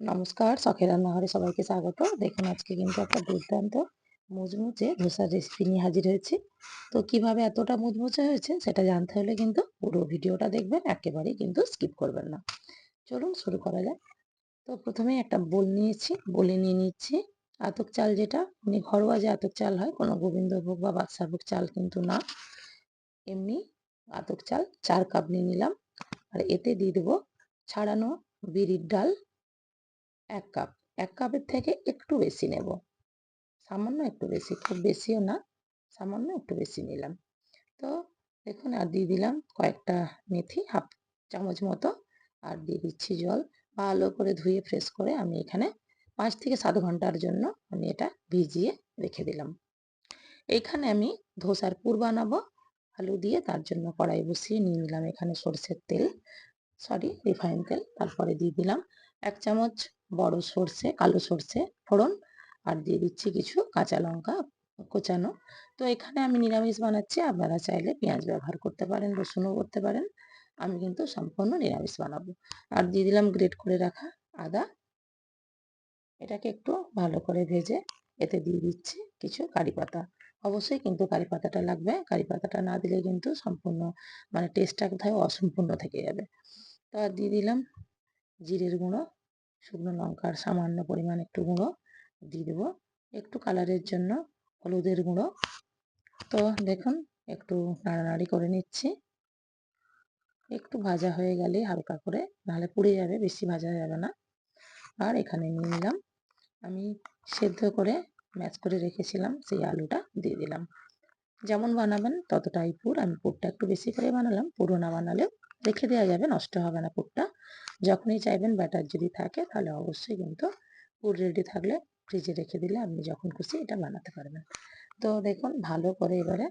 নমস্কার, শখের রান্নাঘরে সবাইকে স্বাগত। দেখুন, আজকে কিন্তু একটা দুর্দান্ত মুচমুচে ধোসার রেসিপি নিয়ে হাজির হয়েছি। তো কীভাবে এতটা মুচমুচে হয়েছে সেটা জানতে হলে কিন্তু পুরো ভিডিওটা দেখবেন, একেবারেই কিন্তু স্কিপ করবেন না। চলুন শুরু করা যাক। তো প্রথমে একটা বোল নিয়েছি, বলে নিয়ে নিচ্ছি। আতক চাল যেটা মানে ঘরোয়া যে আতক চাল হয়, কোনো গোবিন্দভোগ বা বাদশাভোগ চাল কিন্তু না। এমনি আতক চাল চার কাপ নিয়ে নিলাম। আর এতে দিয়ে দেবো ছাড়ানো বিড়ির ডাল এক কাপ। এক কাপের থেকে একটু বেশি নেব। সামান্য একটু বেশি, খুব বেশিও না, সামান্য একটু বেশি নিলাম। তো দেখুন, আর দিয়ে দিলাম কয়েকটা মেথি, হাফ চামচ মতো, আর দিয়ে দিচ্ছি জল। ভালো করে ধুয়ে ফ্রেশ করে আমি এখানে পাঁচ থেকে সাত ঘণ্টার জন্য আমি এটা ভিজিয়ে রেখে দিলাম। এইখানে আমি ধোসার পুর বানাবো, আলু দিয়ে তার জন্য কড়াই বসিয়ে নিয়ে নিলাম এখানে সর্ষের তেল সরি রিফাইন তেল, তারপরে দিয়ে দিলাম এক চামচ বড় সর্ষে, কালো সর্ষে ফোড়ন আর দিয়ে দিচ্ছি কিছু কাঁচা লঙ্কা কোচানো। তো এখানে আমি নিরামিষ বানাচ্ছি, আপনারা চাইলে পেঁয়াজ ব্যবহার করতে পারেন, রসুনও করতে পারেন। আমি কিন্তু সম্পূর্ণ নিরামিষ বানাবো। আর দিয়ে দিলাম গ্রেট করে রাখা আদা। এটাকে একটু ভালো করে ভেজে এতে দিয়ে দিচ্ছি কিছু কারি পাতা। অবশ্যই কিন্তু কারি পাতাটা লাগবে, কারি পাতাটা না দিলে কিন্তু সম্পূর্ণ মানে টেস্টটা কোথায় অসম্পূর্ণ থেকে যাবে। তো আর দিয়ে দিলাম জিরের গুঁড়ো। শুকনো লঙ্কার সামান্য পরিমাণ একটু গুঁড়ো দিয়ে দেবো। একটু কালারের জন্য হলুদের গুঁড়ো। তো দেখুন, একটু নাড়ানাড়ি করে নিচ্ছি। একটু ভাজা হয়ে গেলে হালকা করে, নাহলে পুড়ে যাবে, বেশি ভাজা যাবে না। আর এখানে নিয়ে নিলাম। আমি সেদ্ধ করে ম্যাচ করে রেখেছিলাম, সেই আলুটা দিয়ে দিলাম। যেমন বানাবেন ততটাই পুর। আমি পুরটা একটু বেশি করে বানালাম, পুরো না বানালেও রেখে দেওয়া যাবে, নষ্ট হবে না পুরটা। যখনই চাইবেন ব্যাটার যদি থাকে, তাহলে অবশ্যই কিন্তু পুর রেডি থাকলে ফ্রিজে রেখে দিলে আপনি যখন খুশি এটা বানাতে পারবেন। তো দেখুন, ভালো করে এবারে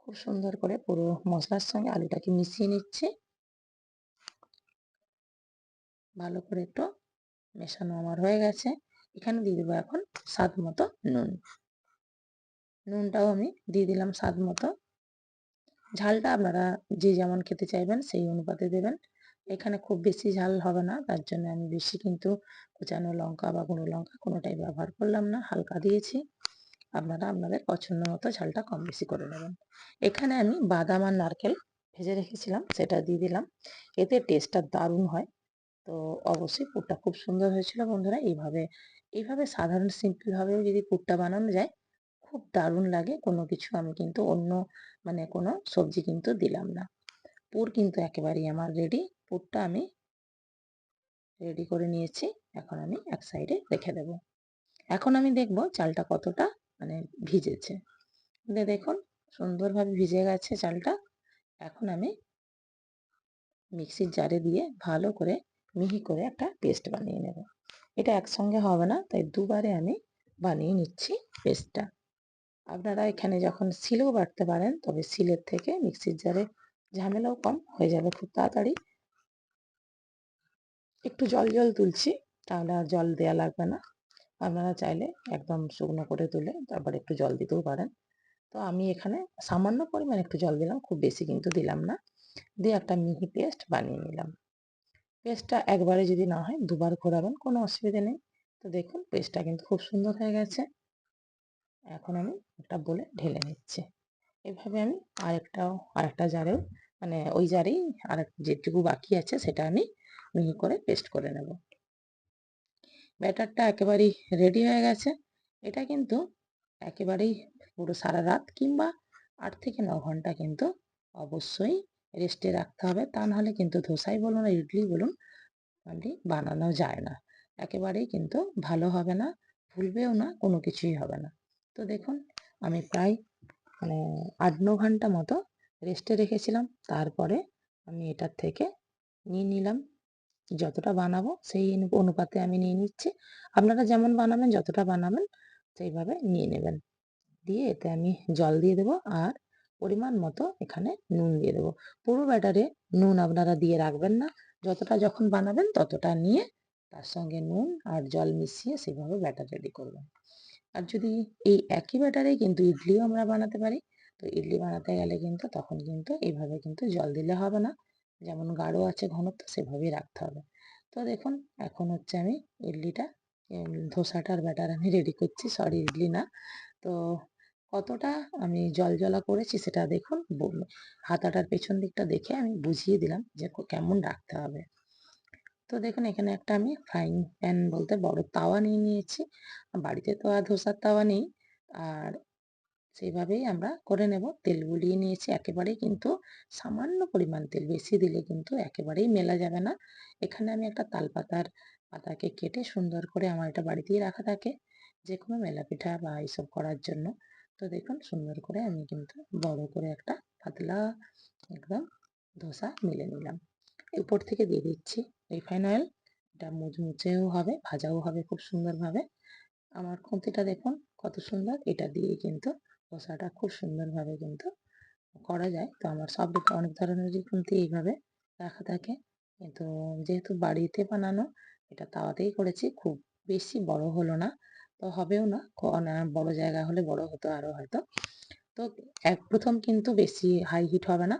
খুব সুন্দর করে পুরো মশলার সঙ্গে আলুটাকে মিশিয়ে নিচ্ছি। ভালো করে একটু মেশানো আমার হয়ে গেছে। এখানে দিয়ে দেবো এখন স্বাদ মতো নুন। নুনটাও আমি দিয়ে দিলাম স্বাদ মতো। ঝালটা আপনারা যে যেমন খেতে চাইবেন সেই অনুপাতে দেবেন। এখানে খুব বেশি ঝাল হবে না। তার জন্য আমি বেশি কিন্তু কুচানো লঙ্কা বা গুঁড়ো লঙ্কা কোনোটাই ব্যবহার করলাম না। হালকা দিয়েছি। আপনারা আপনাদের পছন্দ মতো ঝালটা কম বেশি করে নেবেন। এখানে আমি বাদাম আর নারকেল ভেজে রেখেছিলাম, সেটা দিয়ে দিলাম। এতে টেস্টটা দারুণ হয়। তো অবশ্যই পুরটা খুব সুন্দর হয়েছিল বন্ধুরা। এইভাবে এইভাবে সাধারণ সিম্পলভাবেও যদি পুরটা বানানো যায়, খুব দারুণ লাগে। কোনো কিছু আমি কিন্তু অন্য মানে কোনো সবজি কিন্তু দিলাম না। পুর কিন্তু একেবারেই আমার রেডি পুরটা আমি রেডি করে নিয়েছি। এখন আমি এক সাইডে রেখে দেব। এখন আমি দেখব চালটা কতটা মানে ভিজেছে। দেখুন, সুন্দরভাবে ভিজে গেছে চালটা। এখন আমি মিক্সির জারে দিয়ে ভালো করে মিহি করে একটা পেস্ট বানিয়ে নেব। এটা একসঙ্গে হবে না, তাই দুবারে আমি বানিয়ে নিচ্ছি পেস্টটা। আপনারা এখানে যখন সিলেও বাটতে পারেন, তবে সিলের থেকে মিক্সির জারে ঝামেলাও কম হয়ে যাবে খুব তাড়াতাড়ি। একটু জল জল তুলছি। তাহলে আর জল দেওয়া লাগবে না। আপনারা চাইলে একদম শুকনো করে তুলে তারপর একটু জল দিতেও পারেন। তো আমি এখানে সামান্য পরিমাণ একটু জল দিলাম, খুব বেশি কিন্তু দিলাম না। দিয়ে একটা মিহি পেস্ট বানিয়ে নিলাম। পেস্টটা একবারে যদি না হয় দুবার ঘোরাবেন, কোনো অসুবিধা নেই। তো দেখুন, পেস্টটা কিন্তু খুব সুন্দর হয়ে গেছে। এখন আমি একটা বলে ঢেলে নিচ্ছি। এভাবে আমি আরেকটাও, আরেকটা জারেও মানে ওই জারেই আর যেটুকু বাকি আছে সেটা আমি মিহি করে পেস্ট করে নেব। ব্যাটারটা একেবারেই রেডি হয়ে গেছে। এটা কিন্তু একেবারেই পুরো সারা রাত কিংবা আট থেকে ন ঘণ্টা কিন্তু অবশ্যই রেস্টে রাখতে হবে। তা নাহলে কিন্তু ধোসাই বলুন আর ইডলি বলুন মানে বানানো যায় না। একেবারেই কিন্তু ভালো হবে না ভুলবেও না, কোনো কিছুই হবে না। তো দেখুন, আমি প্রায় মানে আট ন ঘণ্টা মতো রেস্টে রেখেছিলাম। তারপরে আমি এটার থেকে নিয়ে নিলাম। যতটা বানাবো সেই অনুপাতে আমি নিয়ে নিচ্ছি। আপনারা যেমন বানাবেন, যতটা বানাবেন সেইভাবে নিয়ে নেবেন। দিয়ে এতে আমি জল দিয়ে দেবো আর পরিমাণ মতো এখানে নুন দিয়ে দেবো। পুরো ব্যাটারে নুন আপনারা দিয়ে রাখবেন না। যতটা যখন বানাবেন ততটা নিয়ে তার সঙ্গে নুন আর জল মিশিয়ে সেভাবে ব্যাটার রেডি করবেন। আর যদি এই একই ব্যাটারে কিন্তু ইডলিও আমরা বানাতে পারি, তো ইডলি বানাতে গেলে কিন্তু তখন কিন্তু এইভাবে কিন্তু জল দিলে হবে না। যেমন গাঢ় আছে ঘনত্ব সেভাবেই রাখতে হবে। তো দেখুন, এখন হচ্ছে আমি ইডলিটা ধোসাটার ব্যাটার আমি রেডি করছি। সরি ইডলি না। তো কতটা আমি জল জলা করেছি সেটা দেখুন হাতাটার পেছন দিকটা দেখে আমি বুঝিয়ে দিলাম যে কেমন রাখতে হবে। তো দেখুন, এখানে একটা আমি ফ্রাইং প্যান বলতে বড় তাওয়া নিয়ে নিয়েছি। বাড়িতে তো আর ধোসার তাওয়া নেই। আর সেইভাবেই আমরা করে নেব। তেল গুলিয়ে নিয়েছি, একেবারেই কিন্তু সামান্য পরিমাণ তেল, বেশি দিলে কিন্তু একেবারেই মেলা যাবে না। এখানে আমি একটা তালপাতার পাতাকে কেটে সুন্দর করে আমার এটা বাড়িতেই রাখা থাকে যে কোনো মেলা পিঠা বা এইসব করার জন্য। তো দেখুন, সুন্দর করে আমি কিন্তু বড় করে একটা পাতলা একদম ধোসা মিলে নিলাম। উপর থেকে দিয়ে দিচ্ছি রিফাইন অয়েল, এটা মুচমুচেও হবে, ভাজাও হবে খুব সুন্দরভাবে। আমার খুন্তিটা দেখুন কত সুন্দর, এটা দিয়ে কিন্তু ধোসাটা খুব সুন্দরভাবে কিন্তু করা যায়। তো আমার সব অনেক ধরনেরই কিন্তু এইভাবে রাখা থাকে। কিন্তু যেহেতু বাড়িতে বানানো, এটা তাওয়াতেই করেছি। খুব বেশি বড় হলো না, তো হবেও না। বড় জায়গা হলে বড় হতো আরও হয়তো। তো এক, প্রথম কিন্তু বেশি হাই হিট হবে না।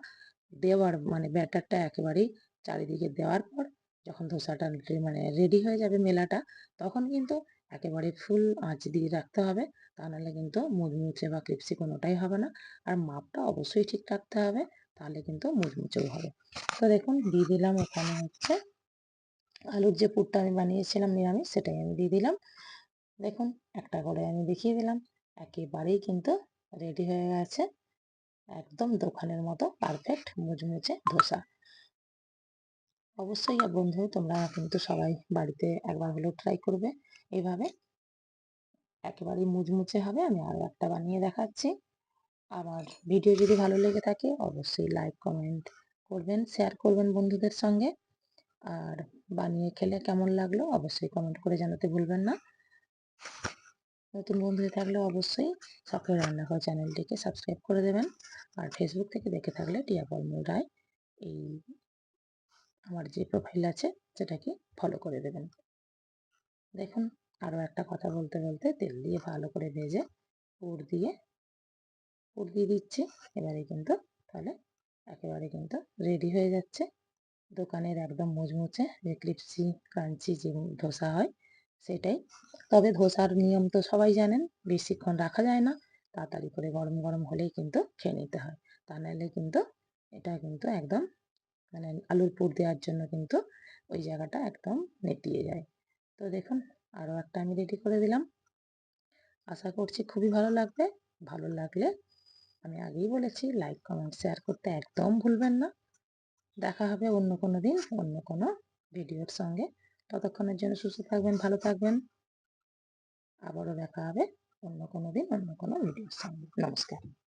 দেওয়ার মানে ব্যাটারটা একেবারেই চারিদিকে দেওয়ার পর যখন ধোসাটা মানে রেডি হয়ে যাবে মেলাটা, তখন কিন্তু একেবারে ফুল আঁচ দিয়ে রাখতে হবে। তা নাহলে কিন্তু মুচমুচে বা ক্রিপসি কোনোটাই হবে না। আর মাপটা অবশ্যই ঠিক রাখতে হবে, তাহলে কিন্তু মুচমুচেও হবে। তো দেখুন, দিয়ে দিলাম এখানে হচ্ছে আলুর যে পুরটা আমি বানিয়েছিলাম নিরামিষ, সেটাই আমি দিয়ে দিলাম। দেখুন, একটা করে আমি দেখিয়ে দিলাম। একেবারেই কিন্তু রেডি হয়ে গেছে। একদম দোকানের মতো পারফেক্ট মুচমুচে ধোসা। অবশ্যই, বন্ধু, তোমরা কিন্তু সবাই বাড়িতে একবার হলেও ট্রাই করবে। এইভাবে একেবারেই মুচমুচে হবে, আমি আরও একটা বানিয়ে দেখাচ্ছি। আমার ভিডিও যদি ভালো লেগে থাকে, অবশ্যই লাইক কমেন্ট করবেন শেয়ার করবেন বন্ধুদের সঙ্গে। আর বানিয়ে খেলে কেমন লাগল, অবশ্যই কমেন্ট করে জানাতে ভুলবেন না। নতুন বন্ধু থাকলে অবশ্যই সকালের রান্নাঘর চ্যানেলটিকে সাবস্ক্রাইব করে দেবেন। আর ফেসবুক থেকে দেখে থাকলে টিয়া পলমল রায় এই আমার যে প্রোফাইল আছে, সেটাকে ফলো করে দেবেন। দেখুন আরও একটা কথা বলতে বলতে তেল দিয়ে ভালো করে ভেজে পুর দিয়ে পুর দিয়ে দিচ্ছি। এবারে কিন্তু তাহলে একেবারে কিন্তু রেডি হয়ে যাচ্ছে। দোকানের একদম মুচমুচে যে ক্রিপসি, ক্রাঞ্চি, যে ধোসা হয় সেটাই। তবে ধোসার নিয়ম তো সবাই জানেন, বেশিক্ষণ রাখা যায় না। তাড়াতাড়ি করে গরম গরম হলেই কিন্তু খেয়ে নিতে হয়। তা নাহলে কিন্তু এটা কিন্তু একদম মানে আলুর পুর দেওয়ার জন্য কিন্তু ওই জায়গাটা একদম নেতিয়ে যায়। তো দেখুন আরও একটা আমি রেডি করে দিলাম। আশা করছি খুবই ভালো লাগবে। ভালো লাগলে আমি আগেই বলেছি লাইক কমেন্ট শেয়ার করতে একদম ভুলবেন না। দেখা হবে অন্য কোনো দিন, অন্য কোনো ভিডিওর সঙ্গে। ততক্ষণের জন্য সুস্থ থাকবেন, ভালো থাকবেন। আবারও দেখা হবে অন্য কোনো দিন, অন্য কোনো ভিডিওর সঙ্গে। নমস্কার।